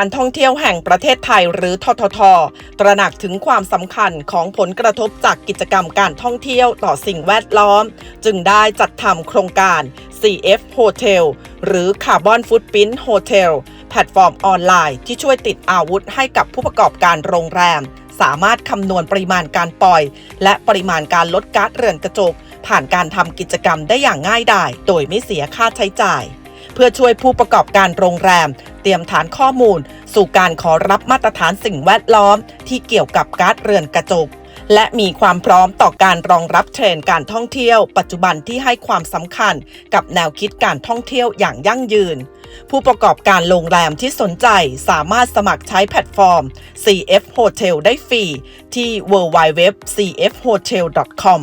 การท่องเที่ยวแห่งประเทศไทยหรือททท ตระหนักถึงความสำคัญของผลกระทบจากกิจกรรมการท่องเที่ยวต่อสิ่งแวดล้อม จึงได้จัดทำโครงการ CF Hotel หรือ Carbon Footprint Hotel แพลตฟอร์มออนไลน์ที่ช่วยติดอาวุธให้กับผู้ประกอบการโรงแรม สามารถคำนวณปริมาณการปล่อย และปริมาณการลดก๊าซเรือนกระจก ผ่านการทำกิจกรรมได้อย่างง่ายดายโดยไม่เสียค่าใช้จ่าย พื่อช่วยผู้ประกอบการโรงแรม เตรียมฐานข้อมูล สู่การขอรับมาตรฐานสิ่งแวดล้อม ที่เกี่ยวกับกาซเรือนกระจก และมีความพร้อมต่อการรองรับเทรนด์การท่องเที่ยว ปัจจุบันที่ให้ความสำคัญกับแนวคิดการท่องเที่ยวอย่างยั่งยืนผู้ประกอบการโรงแรมที่สนใจสามารถสมัครใช้แพลตฟอร์ม CF Hotel ได้ฟรีที่ www.cfhotel.com